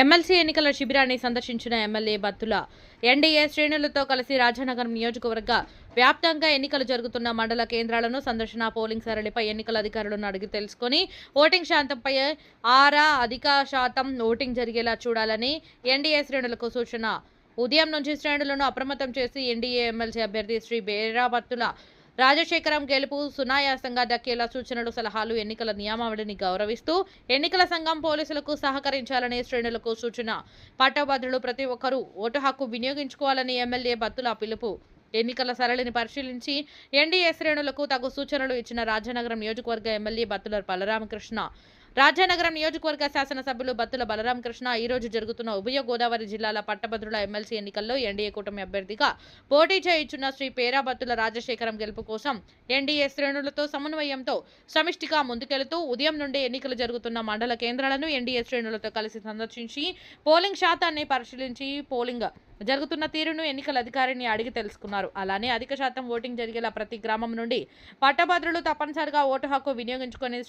MLC ఎన్నికల శిబిరాన్ని సందర్శించిన ఎమ్మెల్యే బత్తుల ఎన్డీఏ శ్రేణులతో కలిసి రాజానగరం నియోజకవర్గ వ్యాప్తంగా ఎన్నికలు జరుగుతున్న మండల కేంద్రాలను సందర్శన పోలింగ్ సరళిపై ఎన్నికల అధికారులను అడిగి తెలుసుకొని ఓటింగ్ శాతంపై ఆరా అధిక శాతం ఓటింగ్ జరిగేలా చూడాలని ఎన్డీఏ శ్రేణులకు సూచన. ఉదయం నుంచి శ్రేణులను అప్రమత్తం చేసి ఎన్డీఏ ఎమ్మెల్సీ అభ్యర్థి శ్రీ బేరాబత్తుల రాజశేఖరం గెలుపు సునాయాసంగా దక్కేలా సూచనలు సలహాలు ఎన్నికల నియమావళిని గౌరవిస్తూ ఎన్నికల సంఘం పోలీసులకు సహకరించాలని శ్రేణులకు సూచన. పట్టభద్రులు ప్రతి ఒక్కరూ ఓటు హక్కు వినియోగించుకోవాలని ఎమ్మెల్యే బత్తుల పిలుపు. ఎన్నికల సరళిని పరిశీలించి ఎన్డీఏ శ్రేణులకు తగు సూచనలు ఇచ్చిన రాజనగరం నియోజకవర్గ ఎమ్మెల్యే బత్తుల బలరామకృష్ణ. రాజానగరం నియోజకవర్గ శాసనసభ్యులు బత్తుల బలరామకృష్ణ ఈ రోజు జరుగుతున్న ఉభయ గోదావరి జిల్లాల పట్టభద్రుల ఎమ్మెల్సీ ఎన్నికల్లో ఎన్డీఏ కూటమి అభ్యర్థిగా పోటీ చేయించున్న శ్రీ పేరా బత్తుల రాజశేఖరం గెలుపు కోసం ఎన్డీఏ శ్రేణులతో సమన్వయంతో సమిష్టిగా ముందుకెళుతూ ఉదయం నుండి ఎన్నికలు జరుగుతున్న మండల కేంద్రాలను ఎన్డీఏ శ్రేణులతో కలిసి సందర్శించి పోలింగ్ శాతాన్ని పరిశీలించి పోలింగ్ జరుగుతున్న తీరును ఎన్నికల అధికారిని అడిగి తెలుసుకున్నారు. అలానే అధిక శాతం ఓటింగ్ జరిగేలా ప్రతి గ్రామం నుండి పట్టభద్రులు తప్పనిసరిగా ఓటు హక్కు వినియోగించుకుని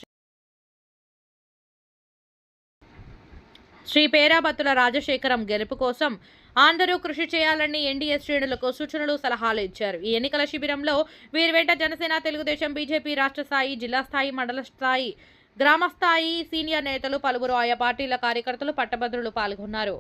శ్రీ పేరాబత్తుల రాజశేఖరం గెలుపు కోసం అందరూ కృషి చేయాలని ఎన్డీఏ శ్రేణులకు సూచనలు సలహాలు ఇచ్చారు. ఈ ఎన్నికల శిబిరంలో వీరి వెంట జనసేన తెలుగుదేశం బీజేపీ రాష్ట్ర స్థాయి జిల్లా స్థాయి మండల స్థాయి గ్రామ స్థాయి సీనియర్ నేతలు పలువురు ఆయా పార్టీల కార్యకర్తలు పట్టభద్రులు పాల్గొన్నారు.